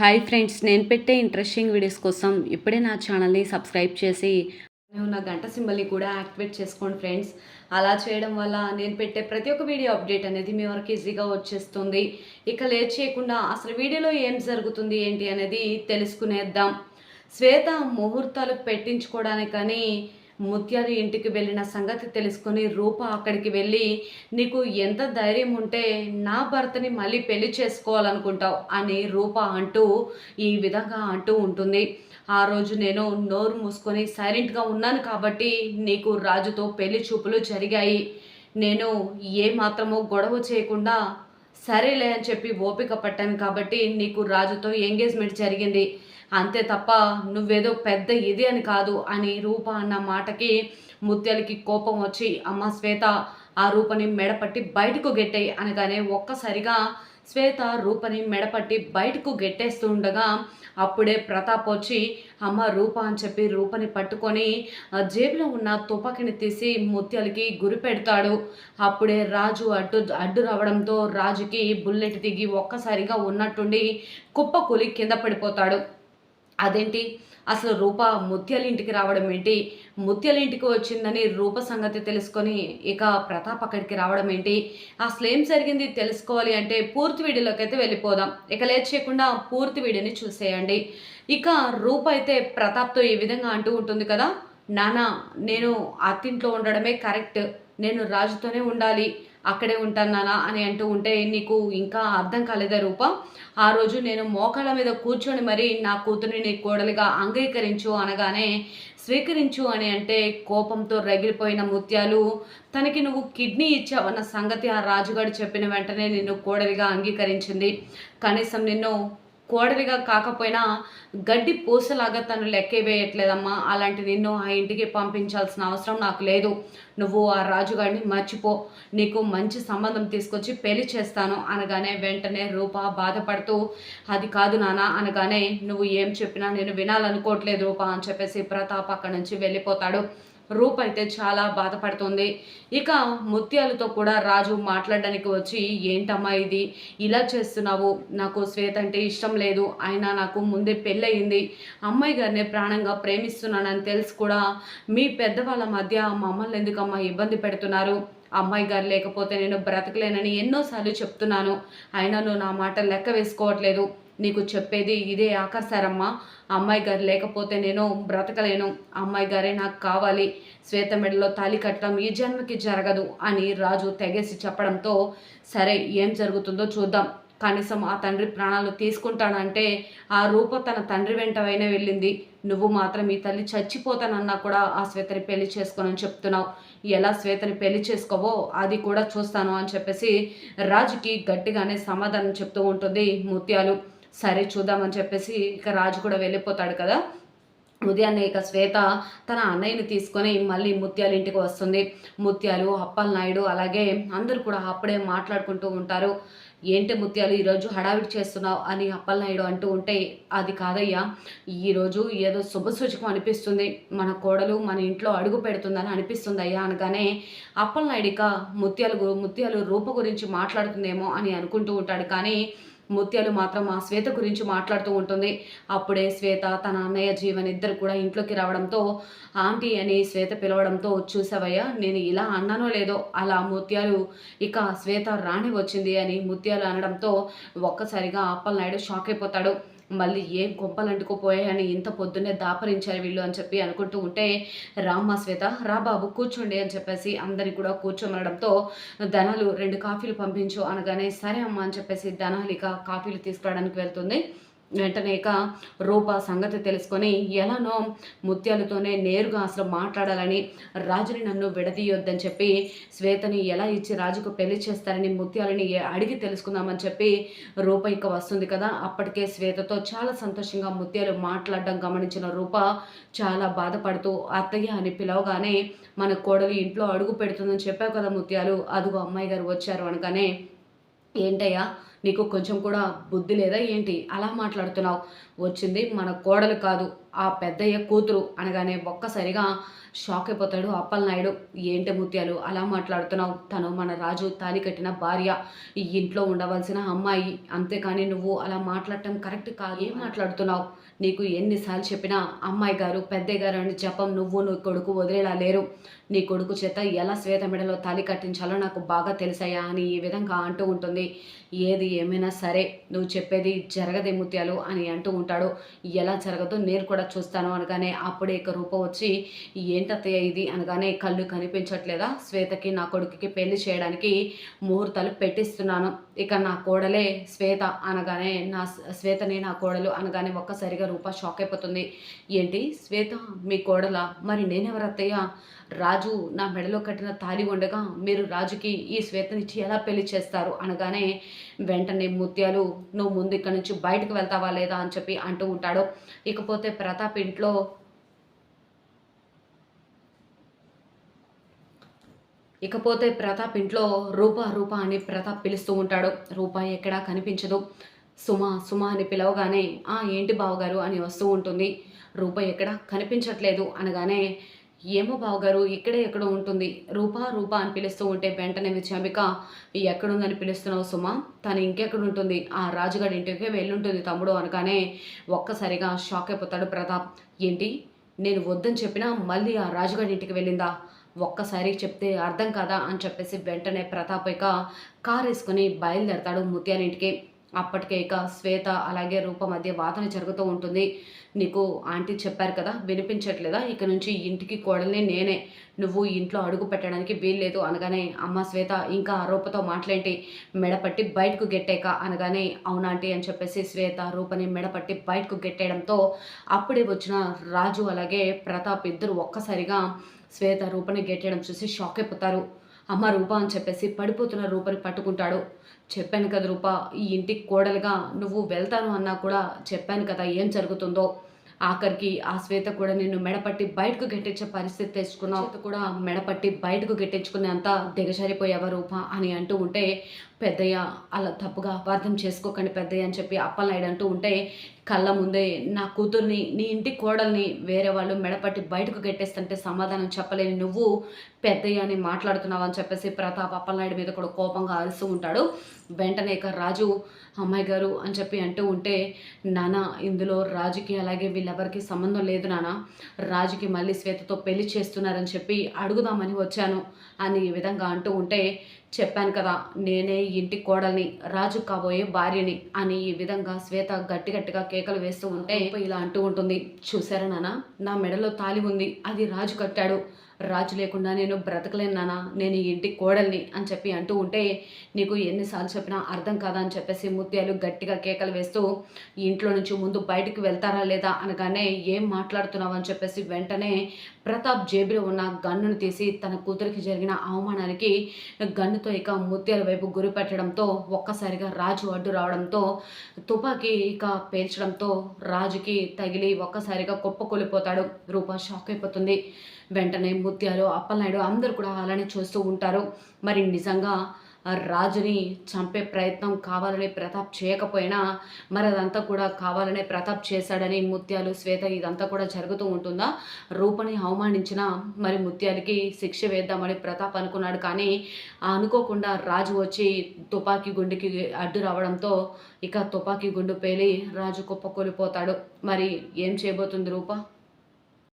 Hi friends నేను పెట్టే interesting videos కోసం ఇప్పుడే నా ఛానల్ని సబ్స్క్రైబ్ చేసి ఉన్న గంట సింబల్ని కూడా యాక్టివేట్ చేసుకోండి ఫ్రెండ్స్. అలా చేయడం వల్ల నేను పెట్టే ప్రతి ఒక్క వీడియో అప్డేట్ అనేది మీ వరకు ఈజీగా వచ్చేస్తుంది. ఇక లేట్ చేయకుండా అసలు వీడియోలో ఏం జరుగుతుంది ఏంటి అనేది తెలుసుకునేద్దాం. శ్వేత ముహూర్తాలు పెట్టించుకోవడానికని ముత్యాలు ఇంటికి వెళ్ళిన సంగతి తెలుసుకొని రూప అక్కడికి వెళ్ళి నీకు ఎంత ధైర్యం ఉంటే నా భర్తని మళ్ళీ పెళ్ళి చేసుకోవాలనుకుంటావు అని రూప అంటూ ఈ విధంగా అంటూ ఉంటుంది. ఆ రోజు నేను నోరు మూసుకొని సైలెంట్గా ఉన్నాను కాబట్టి నీకు రాజుతో పెళ్ళి చూపులు జరిగాయి. నేను ఏ మాత్రమో గొడవ చేయకుండా సరేలే అని చెప్పి ఓపిక పట్టాను కాబట్టి నీకు రాజుతో ఎంగేజ్మెంట్ జరిగింది. అంతే తప్ప నువ్వేదో పెద్ద ఇది అని కాదు అని రూప అన్న మాటకి ముత్యాలకి కోపం వచ్చి అమ్మ శ్వేత ఆ రూపని మెడపట్టి బయటకు గెట్టాయి అనగానే ఒక్కసారిగా శ్వేత రూపని మెడపట్టి బయటకు గెట్టేస్తూ ఉండగా అప్పుడే ప్రతాప్ వచ్చి అమ్మ రూప అని చెప్పి రూపని పట్టుకొని జేబులో ఉన్న తుపాకిని తీసి ముత్యాలకి గురి పెడతాడు. అప్పుడే రాజు అడ్డు అడ్డు రావడంతో రాజుకి బుల్లెట్ దిగి ఒక్కసారిగా ఉన్నట్టుండి కుప్ప కూలి కింద పడిపోతాడు. అదేంటి? అసలు రూప ముత్యాల ఇంటికి రావడం ఏంటి? ముత్యాల ఇంటికి వచ్చిందని రూప సంగతి తెలుసుకొని ఇక ప్రతాప్ అక్కడికి రావడం ఏంటి? అసలు ఏం జరిగింది తెలుసుకోవాలి అంటే పూర్తి వీడియోలోకి అయితే వెళ్ళిపోదాం. ఇక లేచేయకుండా చేయకుండా పూర్తి వీడియోని చూసేయండి. ఇక రూప అయితే ప్రతాప్తో ఈ విధంగా అంటూ ఉంటుంది కదా నానా నేను అత్తింట్లో ఉండడమే కరెక్ట్. నేను రాజుతోనే ఉండాలి. అక్కడే ఉంటాను నానా అని అంటూ ఉంటే నీకు ఇంకా అర్థం కాలేదా రూపం? ఆ రోజు నేను మోకాళ్ళ మీద కూర్చొని మరి నా కూతురిని నీ కోడలిగా అంగీకరించు అనగానే స్వీకరించు అని అంటే కోపంతో రగిలిపోయిన ముత్యాలు తనకి నువ్వు కిడ్నీ ఇచ్చావన్న సంగతి ఆ రాజుగాడు చెప్పిన వెంటనే నిన్ను కోడలిగా అంగీకరించింది. కనీసం నిన్ను కోడలిగా కాకపోయినా గడ్డి పూసలాగా తను లెక్కేవేయట్లేదమ్మా అలాంటి నిన్ను ఆ ఇంటికి పంపించాల్సిన అవసరం నాకు లేదు. నువ్వు ఆ రాజుగాడిని మర్చిపో. నీకు మంచి సంబంధం తీసుకొచ్చి పెళ్ళి చేస్తాను అనగానే వెంటనే రూప బాధపడుతూ అది కాదు నాన్న అనగానే నువ్వు ఏం చెప్పినా నేను వినాలనుకోవట్లేదు రూప అని చెప్పేసి ప్రతాప్ అక్కడి నుంచి వెళ్ళిపోతాడు. రూప్ అయితే చాలా బాధపడుతుంది. ఇక ముత్యాలతో కూడా రాజు మాట్లాడడానికి వచ్చి ఏంటమ్మా ఇది? ఇలా చేస్తున్నావు? నాకు శ్వేత అంటే ఇష్టం లేదు. ఆయన నాకు ముందే పెళ్ళయింది. అమ్మాయి గారిని ప్రాణంగా ప్రేమిస్తున్నానని తెలిసి కూడా మీ పెద్దవాళ్ళ మధ్య మమ్మల్ని ఎందుకమ్మా ఇబ్బంది పెడుతున్నారు? అమ్మాయి గారు లేకపోతే నేను బ్రతకలేనని ఎన్నోసార్లు చెప్తున్నాను. అయినా నువ్వు నా మాట లెక్క వేసుకోవట్లేదు. నీకు చెప్పేది ఇదే ఆకాశారమ్మ. అమ్మాయి గారు లేకపోతే నేను బ్రతకలేను. అమ్మాయి గారే నాకు కావాలి. శ్వేత మెడలో తాలి కట్టడం ఈ జన్మకి జరగదు అని రాజు తెగేసి చెప్పడంతో సరే ఏం జరుగుతుందో చూద్దాం. కనీసం ఆ తండ్రి ప్రాణాలు తీసుకుంటానంటే ఆ రూప తన తండ్రి వెంటవైనా వెళ్ళింది. నువ్వు మాత్రం ఈ తల్లి చచ్చిపోతానన్నా కూడా ఆ శ్వేతని పెళ్ళి చేసుకోనని చెప్తున్నావు. ఎలా శ్వేతని పెళ్ళి చేసుకోవో అది కూడా చూస్తాను అని చెప్పేసి రాజుకి గట్టిగానే సమాధానం చెప్తూ ఉంటుంది ముత్యాలు. సరే చూద్దామని చెప్పేసి ఇక రాజు కూడా వెళ్ళిపోతాడు కదా. ఉదయాన్నే ఇక శ్వేత తన అన్నయ్యని తీసుకొని మళ్ళీ ముత్యాల ఇంటికి వస్తుంది. ముత్యాలు అప్పల నాయుడు అలాగే అందరూ కూడా అప్పుడే మాట్లాడుకుంటూ ఉంటారు. ఏంటి ముత్యాలు ఈరోజు హడావిడి చేస్తున్నావు అని అప్పలనాయుడు అంటూ ఉంటే అది కాదయ్యా. ఈరోజు ఏదో శుభసూచకం అనిపిస్తుంది. మన కోడలు మన ఇంట్లో అడుగు పెడుతుందని అనిపిస్తుంది అయ్యా అనగానే అప్పలనాయుడిక ముత్యాలు ముత్యాలు రూప గురించి మాట్లాడుతుందేమో అని అనుకుంటూ ఉంటాడు. కానీ ముత్యాలు మాత్రం ఆ శ్వేత గురించి మాట్లాడుతూ ఉంటుంది. అప్పుడే శ్వేత తన అన్నయ్య జీవన్ ఇద్దరు కూడా ఇంట్లోకి రావడంతో ఆంటీ అని శ్వేత పిలవడంతో చూసావయ్యా నేను ఇలా అన్నానో లేదో అలా ముత్యాలు ఇక శ్వేత రాణి వచ్చింది అని ముత్యాలు అనడంతో ఒక్కసారిగా అప్పలనాయుడు షాక్ అయిపోతాడు. మళ్ళీ ఏం కొంపలంటుకుపోయాయని ఇంత పొద్దున్నే దాపరించారు వీళ్ళు అని చెప్పి అనుకుంటూ ఉంటే రామ్మ శ్వేత రా బాబు కూర్చోండి అని చెప్పేసి అందరికి కూడా కూర్చోమనడంతో ధనాలు రెండు కాఫీలు పంపించు అనగానే సరే అమ్మ అని చెప్పేసి ధనాలిక కాఫీలు తీసుకురావడానికి వెళ్తుంది. వెంటనే ఇక రూప సంగతి తెలుసుకొని ఎలానో ముత్యాలతోనే నేరుగా అసలు మాట్లాడాలని రాజుని నన్ను విడదీయొద్దని చెప్పి శ్వేతని ఎలా ఇచ్చి రాజుకు పెళ్ళి చేస్తారని ముత్యాలని అడిగి తెలుసుకుందామని చెప్పి రూప ఇక వస్తుంది కదా. అప్పటికే శ్వేతతో చాలా సంతోషంగా ముత్యాలు మాట్లాడడం గమనించిన రూప చాలా బాధపడుతూ అత్తయ్య అని పిలవగానే మన కోడలు ఇంట్లో అడుగు పెడుతుందని చెప్పావు కదా ముత్యాలు అదుగో అమ్మాయి గారు వచ్చారు అనగానే ఏంటయ్యా నీకు కొంచెం కూడా బుద్ధి లేదా ఏంటి? అలా మాట్లాడుతున్నావు. వచ్చింది మన కోడలు కాదు ఆ పెద్దయ్య కూతురు అనగానే ఒక్కసారిగా షాక్ అయిపోతాడు. అప్పలనాయుడు ఏంటి ముత్యాలు అలా మాట్లాడుతున్నావు? తను మన రాజు తాలి కట్టిన భార్య. ఈ ఇంట్లో ఉండవలసిన అమ్మాయి. అంతేకాని నువ్వు అలా మాట్లాడటం కరెక్ట్ కాదు. ఏం మాట్లాడుతున్నావు? నీకు ఎన్నిసార్లు చెప్పినా అమ్మాయి గారు పెద్దయ్య గారు అని జపం నువ్వు నీ కొడుకు వదిలేలా లేరు. నీ కొడుకు చేత ఎలా శ్వేత మెడలో తాలి కట్టించాలో నాకు బాగా తెలిసాయా అని ఈ విధంగా అంటూ ఉంటుంది. ఏది ఏమైనా సరే నువ్వు చెప్పేది జరగదే ముత్యాలు అని అంటూ ఉంటాడు. ఎలా జరగదో నేను కూడా చూస్తాను అనగానే అప్పుడే ఇక రూపం వచ్చి ఏ ఏంటత్తయ్య ఇది అనగానే కళ్ళు కనిపించట్లేదా? శ్వేతకి నా కొడుకుకి పెళ్ళి చేయడానికి ముహూర్తాలు పెట్టిస్తున్నాను. ఇక నా కోడలే శ్వేత అనగానే నా శ్వేతనే నా కోడలు అనగానే ఒక్కసారిగా రూప షాక్ అయిపోతుంది. ఏంటి? శ్వేత మీ కోడల? మరి నేనెవరత్తయ్య? రాజు నా మెడలో కట్టిన తాలి ఉండగా మీరు రాజుకి ఈ శ్వేతనిచ్చి ఎలా పెళ్ళి చేస్తారు? అనగానే వెంటనే ముత్యాలు నువ్వు ముందు ఇక్కడ నుంచి బయటకు వెళ్తావా లేదా? అని చెప్పి అంటూ ఉంటాడు. ఇకపోతే ప్రతాప్ ఇంట్లో ఇకపోతే ప్రతాప్ ఇంట్లో రూప రూప అని ప్రతాప్ పిలుస్తూ ఉంటాడు. రూప ఎక్కడా కనిపించదు. సుమ సుమ అని పిలవగానే ఆ ఏంటి బావగారు? అని వస్తూ ఉంటుంది. రూప ఎక్కడా కనిపించట్లేదు. అనగానే ఏమో బావగారు ఇక్కడే ఎక్కడో ఉంటుంది. రూపా రూపా అని పిలుస్తూ ఉంటే వెంటనే విచాంబిక ఎక్కడుందని పిలుస్తున్నావు సుమ? తను ఇంకెక్కడ ఉంటుంది ఆ రాజుగారి ఇంటికి వెళ్ళుంటుంది తమ్ముడు. అనగానే ఒక్కసారిగా షాక్ అయిపోతాడు ప్రతాప్. ఏంటి? నేను వద్దని చెప్పినా మళ్ళీ ఆ రాజుగారి ఇంటికి వెళ్ళిందా? ఒక్కసారి చెప్తే అర్థం కాదా అని చెప్పేసి వెంటనే ప్రతాప్ ఇక వేసుకుని వేసుకొని బయలుదేరతాడు ముత్యాలింటికి అప్పటికే ఇక శ్వేత అలాగే రూప మధ్య వాదన జరుగుతూ ఉంటుంది. నీకు ఆంటీ చెప్పారు కదా వినిపించట్లేదా? ఇక నుంచి ఇంటికి కోడల్ని నేనే. నువ్వు ఇంట్లో అడుగు పెట్టడానికి వీల్లేదు అనగానే అమ్మ శ్వేత ఇంకా రూపతో మాట్లాడి మెడపట్టి బయటకు గెట్టాక అనగానే అవునాంటీ అని చెప్పేసి శ్వేత రూపని మెడపట్టి బయటకు గెట్టేయడంతో అప్పుడే వచ్చిన రాజు అలాగే ప్రతాప్ ఇద్దరు ఒక్కసారిగా శ్వేత రూపని గెట్టడం చూసి షాక్ అయిపోతారు. అమ్మ రూప అని చెప్పేసి పడిపోతున్న రూపని పట్టుకుంటాడు. చెప్పాను కదా రూప ఈ ఇంటికి కోడలుగా నువ్వు వెళ్తాను అన్నా కూడా చెప్పాను కదా ఏం జరుగుతుందో. ఆఖరికి ఆ శ్వేత కూడా నిన్ను మెడపట్టి బయటకు గెట్టించే పరిస్థితి తెచ్చుకున్నావు. కూడా మెడపట్టి బయటకు గెట్టించుకునేంత దిగజారిపోయావా రూప అని అంటూ ఉంటే పెద్దయ్య అలా తప్పుగా అపార్థం చేసుకోకండి పెద్దయ్య అని చెప్పి అప్పలనాయుడు అంటూ ఉంటే కళ్ళ ముందే నా కూతుర్ని నీ ఇంటి కోడల్ని వేరే వాళ్ళు మెడపట్టి బయటకు గెట్టేస్తుంటే సమాధానం చెప్పలేని నువ్వు పెద్దయ్య అని మాట్లాడుతున్నావు అని చెప్పేసి ప్రతాప్ అప్పలనాయుడు మీద కూడా కోపంగా అరుస్తూ ఉంటాడు. వెంటనే ఇక రాజు అమ్మాయి గారు అని చెప్పి అంటూ ఉంటే నాన్న ఇందులో రాజుకి అలాగే వీళ్ళెవరికి సంబంధం లేదు నాన్న రాజుకి మళ్ళీ శ్వేతతో పెళ్ళి చేస్తున్నారని చెప్పి అడుగుదామని వచ్చాను అని ఈ విధంగా అంటూ ఉంటే చెప్పాను కదా నేనే ఇంటి కోడల్ని రాజు కాబోయే భార్యని అని ఈ విధంగా శ్వేత గట్టి గట్టిగా కేకలు వేస్తూ ఉంటే ఇలా అంటూ ఉంటుంది. చూసారా నాన్న నా మెడలో తాలి ఉంది. అది రాజు కట్టాడు. రాజు లేకుండా నేను బ్రతకలేను నాన్న నేను ఇంటి కోడల్ని అని చెప్పి అంటూ ఉంటే నీకు ఎన్నిసార్లు చెప్పినా అర్థం కాదా అని చెప్పేసి ముత్యాలు గట్టిగా కేకలు వేస్తూ ఇంట్లో నుంచి ముందు బయటకు వెళ్తారా లేదా అనగానే ఏం మాట్లాడుతున్నావు? అని చెప్పేసి వెంటనే ప్రతాప్ జేబులో ఉన్న గన్నును తీసి తన కూతురికి జరిగిన అవమానానికి గన్నుతో ఇక ముత్యాల వైపు గురి పెట్టడంతో ఒక్కసారిగా రాజు అడ్డు రావడంతో తుపాకీ ఇక పేల్చడంతో రాజుకి తగిలి ఒక్కసారిగా కుప్పకూలిపోతాడు. రూపా షాక్ అయిపోతుంది. వెంటనే ముత్యాలు అప్పలనాయుడు అందరు కూడా అలానే చూస్తూ ఉంటారు. మరి నిజంగా రాజుని చంపే ప్రయత్నం కావాలని ప్రతాప్ చేయకపోయినా మరి అదంతా కూడా కావాలనే ప్రతాప్ చేశాడని ముత్యాలు శ్వేత ఇదంతా కూడా జరుగుతూ ఉంటుందా? రూపని అవమానించిన మరి ముత్యాలకి శిక్ష వేద్దామని ప్రతాప్ అనుకున్నాడు కానీ అనుకోకుండా రాజు వచ్చి తుపాకీ గుండెకి అడ్డు రావడంతో ఇక తుపాకీ గుండు పేలి రాజు కుప్పకూలిపోతాడు. మరి ఏం చేయబోతుంది రూప?